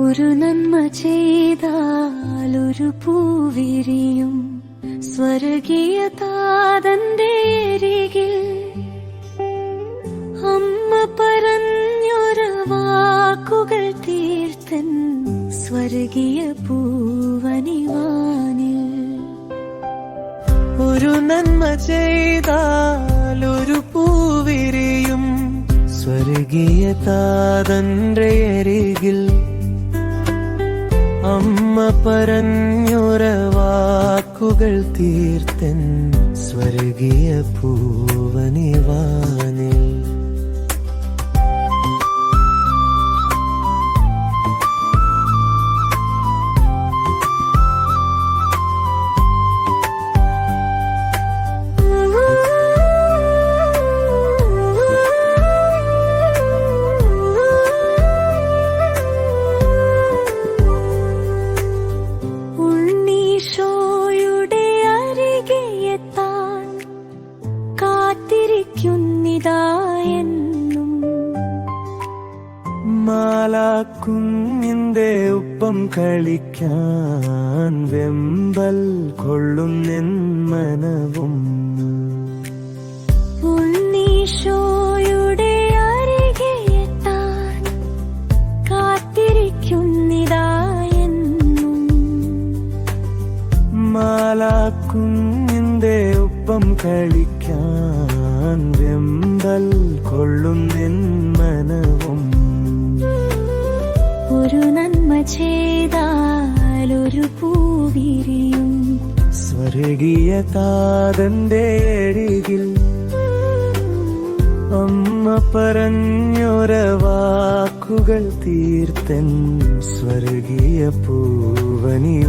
ഒരു നന്മ ചെയ്താൽ ഒരു പൂവിരിയും. സ്വർഗീയ താതന്റെ അമ്മ പറഞ്ഞൊരു വാക്കുകൾ തീർത്തൻ സ്വർഗീയ പൂവനിവാനിൽ. ഒരു നന്മ ചെയ്താൽ ഒരു പൂവിരിയും. സ്വർഗീയ താതന്റെ അരികിൽ അമ്മ പറഞ്ഞൊര വാക്കുകൾ തീർത്തൻ സ്വർഗീയ പൂവനിവാനിൽ കാത്തിരിക്കുന്നിതായെന്നും മാലാക്കുഞ്ഞിന്റെ ഒപ്പം കളിക്കാൻ വെമ്പൽ കൊള്ളുന്നെൻ മനവും ഉണ്ണീശോയുടെ അരികെ എത്താൻ കാത്തിരിക്കുന്നിതായെന്നും. മാലാക്കുഞ്ഞിന്റെ ഒപ്പം കളിക്കാൻ വെമ്പൽ കൊള്ളുന്നെൻ മനവും. ഒരു നന്മ ചെയ്താലൊരു പൂവിരിയും സ്വർഗീയ താതന്റെ അരികിൽ അമ്മ പറഞ്ഞൊര വാക്കുകൾ തീർത്തൻ സ്വർഗീയ പൂവനിവാനിൽ.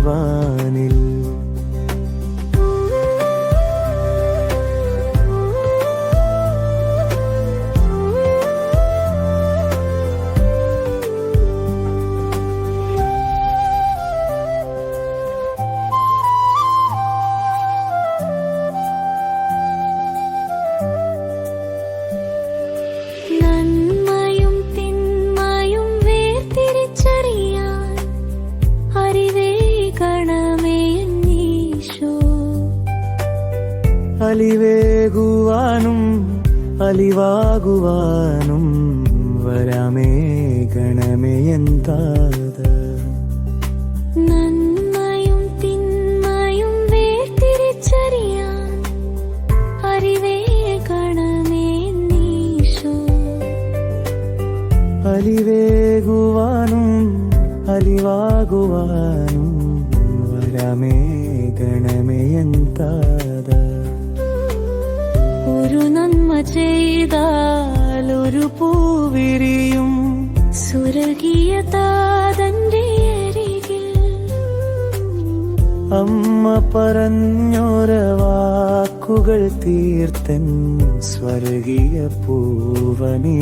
അലിവേകുവാനും അലിവാകുവാനും വരാമേ ഗണമേ എന്താത? നന്മയും തിന്മയും വേർതിരിച്ചറിയാൻ അറിവേകണമേ നീശോ. അലിവേകുവാനും അലിവാകുവാനും വരാമേ ഗണമേ എന്താത? ചെയ്താൽ പൂവിരിയും. സുരകിയ താതന്റെ അരികിൽ. അമ്മ പറഞ്ഞോര വാക്കുകൾ തീർത്തൻ സ്വർഗീയ പൂവനിവാനിൽ.